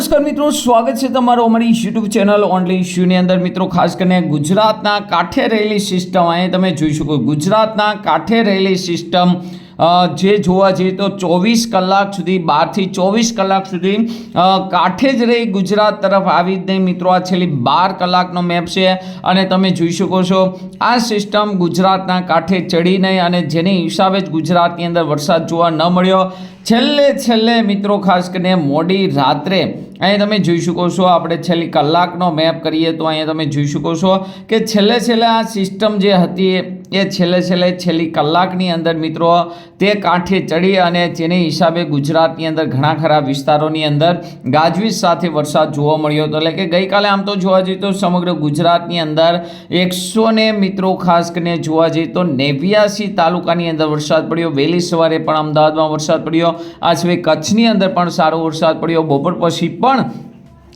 નમસ્કાર મિત્રો, સ્વાગત છે તમારું અમારી યુટ્યુબ ચેનલ ઓનલી ઇશ્યુની અંદર. મિત્રો, ખાસ કરીને ગુજરાતના કાંઠે રહેલી સિસ્ટમ અહીં તમે જોઈ શકો. ગુજરાતના કાંઠે રહેલી સિસ્ટમ જે જોવા જઈએ તો ચોવીસ કલાક સુધી બારથી ચોવીસ કલાક સુધી કાંઠે જ રહી ગુજરાત તરફ આવી જ નહીં. મિત્રો, આ છેલ્લી બાર કલાકનો મેપ છે અને તમે જોઈ શકો છો, આ સિસ્ટમ ગુજરાતના કાંઠે ચડી નહીં અને જેની હિસાબે જ ગુજરાતની અંદર વરસાદ જોવા ન મળ્યો. છેલ્લે છેલ્લે મિત્રો, ખાસ કરીને મોડી રાત્રે અહીંયા તમે જોઈ શકો છો, આપણે છેલ્લી કલાકનો મેપ કરીએ તો અહીંયા તમે જોઈ શકો છો કે છેલ્લે છેલ્લે આ સિસ્ટમ જે હતી એ છેલ્લે છેલ્લે છેલ્લી કલાકની અંદર મિત્રો તે કાંઠે ચડી અને જેને હિસાબે ગુજરાતની અંદર ઘણા ખરા વિસ્તારોની અંદર ગાજવીજ સાથે વરસાદ જોવા મળ્યો હતો. એટલે કે ગઈકાલે આમ તો જોવા જઈએ તો સમગ્ર ગુજરાતની અંદર એકસો મિત્રો ખાસ કરીને જોવા જઈએ તો નેવ્યાસી તાલુકાની અંદર વરસાદ પડ્યો. વહેલી સવારે પણ અમદાવાદમાં વરસાદ પડ્યો. આ સિવાય કચ્છની અંદર પણ સારો વરસાદ પડ્યો. બપોર પછી પણ પણ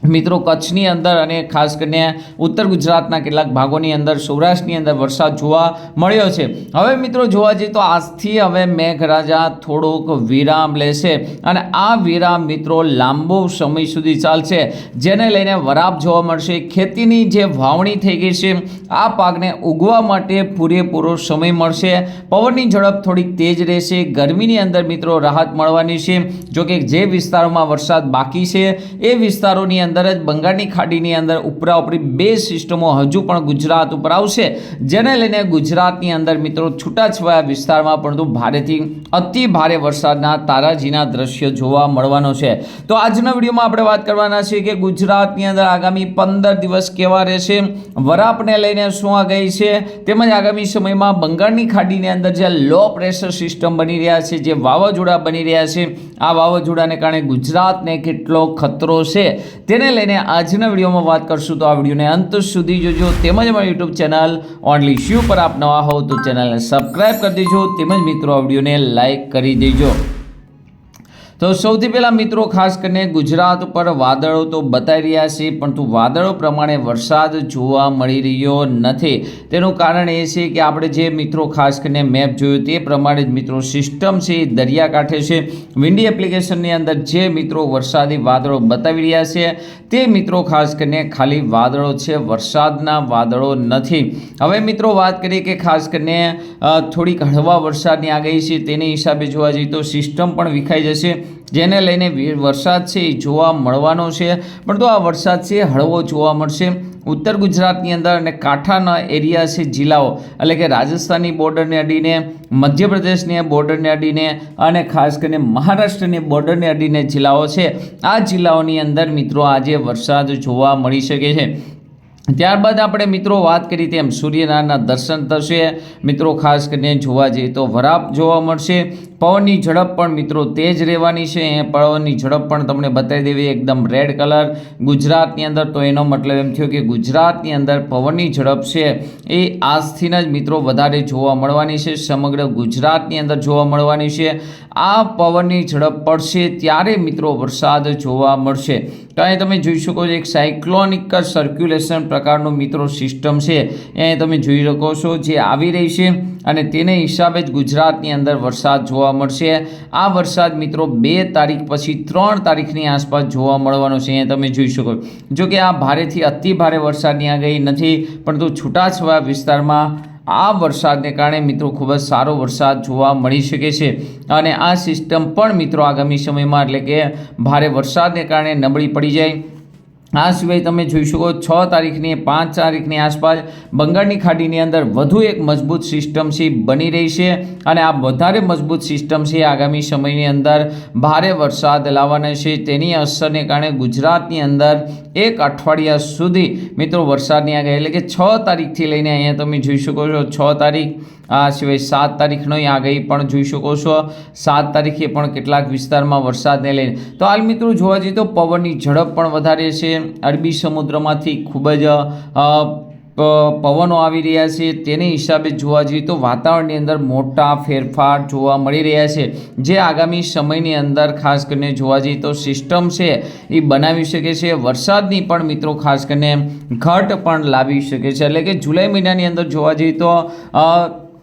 મિત્રો, કચ્છની અંદર અને ખાસ કરીને ઉત્તર ગુજરાતના કેટલાક ભાગોની અંદર, સૌરાષ્ટ્રની અંદર વરસાદ જોવા મળ્યો છે. હવે મિત્રો, જોવા જઈએ તો આજથી હવે મેઘરાજા થોડોક વિરામ લેશે અને આ વિરામ મિત્રો લાંબો સમય સુધી ચાલશે, જેને લઈને વરાપ જોવા મળશે. ખેતીની જે વાવણી થઈ ગઈ છે, આ પાકને ઉગવા માટે પૂરેપૂરો સમય મળશે. પવનની ઝડપ થોડીક તેજ રહેશે. ગરમીની અંદર મિત્રો રાહત મળવાની છે. જોકે જે વિસ્તારોમાં વરસાદ બાકી છે, એ વિસ્તારોની અંદર જ બંગાળની ખાડીની અંદર ઉપરા ઉપરી બે સિસ્ટમો હજુ પણ ગુજરાત ઉપર આવશે, જેને લઈને ગુજરાતની અંદર મિત્રો છૂટાછવાયા વિસ્તારમાં પરંતુ ભારેથી અતિ ભારે વરસાદના તારાજીના દ્રશ્યો જોવા મળવાનો છે. તો આજના વિડીયોમાં આપણે વાત કરવાના છીએ કે ગુજરાતની અંદર આગામી પંદર દિવસ કેવા રહેશે, વરાપને લઈને શું આગાહી છે, તેમજ આગામી સમયમાં બંગાળની ખાડીની અંદર જે લો પ્રેશર સિસ્ટમ બની રહ્યા છે, જે વાવાઝોડા બની રહ્યા છે, આ વાવાઝોડાને કારણે ગુજરાતને કેટલો ખતરો છે તેને લઈને આજના વિડીયોમાં વાત કરશું તો આ વિડીયોને અંત સુધી જોજો. તેમજ અમારી યુટ્યુબ ચેનલ ઓનલી શ્યુ પર આપ નવા હોવ તો ચેનલને સબસ્ક્રાઈબ કરી દેજો. તેમજ મિત્રો, આ વિડીયોને લાઈક કરી દેજો. તો સૌથી પહેલાં મિત્રો, ખાસ કરીને ગુજરાત ઉપર વાદળો તો બતાવી રહ્યા છે, પરંતુ વાદળો પ્રમાણે વરસાદ જોવા મળી રહ્યો નથી. તેનું કારણ એ છે કે આપણે જે મિત્રો, ખાસ કરીને મેપ જોયું તે પ્રમાણે જ મિત્રો, સિસ્ટમ છે દરિયાકાંઠે છે. વિન્ડી એપ્લિકેશનની અંદર જે મિત્રો વરસાદી વાદળો બતાવી રહ્યા છે, તે મિત્રો, ખાસ કરીને ખાલી વાદળો છે, વરસાદના વાદળો નથી. હવે મિત્રો, વાત કરીએ કે ખાસ કરીને થોડીક હળવા વરસાદની આગાહી છે, તેની હિસાબે જોવા જઈએ તો સિસ્ટમ પણ વિખાઈ જશે. જેને લઈને વરસાદ છે એ જોવા મળવાનો છે. પરંતુ આ વરસાદ છે હળવો જોવા મળશે. ઉત્તર ગુજરાતની અંદર અને કાંઠાના એરિયા છે, જિલ્લાઓ. એટલે કે રાજસ્થાનની બોર્ડરને અડીને, મધ્યપ્રદેશની બોર્ડરને અડીને અને ખાસ કરીને મહારાષ્ટ્રની બોર્ડરને અડીને જિલ્લાઓ છે. આ જિલ્લાઓની અંદર મિત્રો આજે વરસાદ જોવા મળી શકે છે. ત્યારબાદ આપણે મિત્રો વાત કરી તેમ સૂર્યનારાયણના દર્શન થશે. મિત્રો, ખાસ કરીને જોવા જઈએ તો વરાપ જોવા મળશે. પવનની ઝડપ પણ મિત્રો તેજ રહેવાની છે. એ પવનની ઝડપ પણ તમને બતાવી દેવી, એકદમ રેડ કલર ગુજરાતની અંદર તો એનો મતલબ એમ થયો કે ગુજરાતની અંદર પવનની ઝડપ છે. એ આજથીના જ મિત્રો વધારે જોવા મળવાની છે. સમગ્ર ગુજરાતની અંદર જોવા મળવાની છે. આ પવનની ઝડપ પડશે ત્યારે મિત્રો વરસાદ જોવા મળશે. અહીં તમે જોઈ શકો છો એક સાયક્લોનિકલ સર્ક્યુલેશન પ્રકારનું મિત્રો સિસ્ટમ છે. એ તમે જોઈ શકો છો જે આવી રહી છે અને તેને હિસાબે જ ગુજરાતની અંદર વરસાદ જોવા મળશે. આ વરસાદ મિત્રો બે તારીખ પછી ત્રણ તારીખની આસપાસ જોવા મળવાનો છે. અહીંયા તમે જોઈ શકો જો કે આ ભારેથી અતિ ભારે વરસાદની આગાહી નથી, પરંતુ છૂટાછવાયા વિસ્તારમાં આ વરસાદને કારણે મિત્રો ખૂબ જ સારો વરસાદ જોવા મળી શકે છે. અને આ સિસ્ટમ પણ મિત્રો આગામી સમયમાં એટલે કે ભારે વરસાદને કારણે નબળી પડી જાય. આ સિવાય તમે જોઈ શકો છ તારીખની પાંચ તારીખની આસપાસ બંગાળની ખાડીની અંદર વધુ એક મજબૂત સિસ્ટમ છે, બની રહી છે અને આ વધારે મજબૂત સિસ્ટમ છે, આગામી સમયની અંદર ભારે વરસાદ લાવવાના છે. તેની અસરને કારણે ગુજરાતની અંદર એક અઠવાડિયા સુધી મિત્રો વરસાદની આગાહી, એટલે કે છ તારીખથી લઈને અહીંયા તમે જોઈ શકો છો, છ તારીખ આ સિવાય સાત તારીખનો આગાહી પણ જોઈ શકો છો. સાત તારીખે પણ કેટલાક વિસ્તારમાં વરસાદને લઈને. તો હાલ મિત્રો જોવા જઈએ તો પવનની ઝડપ પણ વધારે છે. અરબી સમુદ્રમાંથી ખૂબ જ પવનો આવી રહ્યા છે. તેને હિસાબે જોવા જઈએ તો વાતાવરણની અંદર મોટા ફેરફાર જોવા મળી રહ્યા છે. જે આગામી સમયની અંદર ખાસ કરીને જોવા જઈએ તો સિસ્ટમ છે એ બનાવી શકે છે. વરસાદની પણ મિત્રો ખાસ કરીને ઘટ પણ લાવી શકે છે. એટલે કે જુલાઈ મહિનાની અંદર જોવા જઈએ તો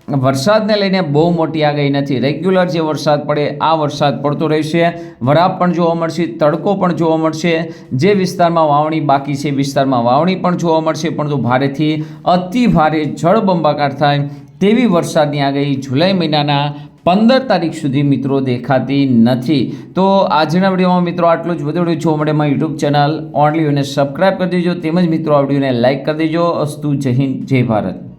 વરસાદને લઈને બહુ મોટી આગાહી નથી. રેગ્યુલર જે વરસાદ પડે, આ વરસાદ પડતો રહેશે. વરાપ પણ જોવા મળશે, તડકો પણ જોવા મળશે. જે વિસ્તારમાં વાવણી બાકી છે વિસ્તારમાં વાવણી પણ જોવા મળશે, પરંતુ ભારેથી અતિ ભારે જળબંબાકાર થાય તેવી વરસાદની આગાહી જુલાઈ મહિનાના પંદર તારીખ સુધી મિત્રો દેખાતી નથી. તો આજના વિડીયોમાં મિત્રો આટલું જ. વધુ જોવા મળે મારી યુટ્યુબ ચેનલ ઓનલી અને સબસ્ક્રાઈબ કરી દેજો. તેમજ મિત્રો આ વિડીયોને લાઇક કરી દેજો. અસ્તુ જય હિન્દ, જય ભારત.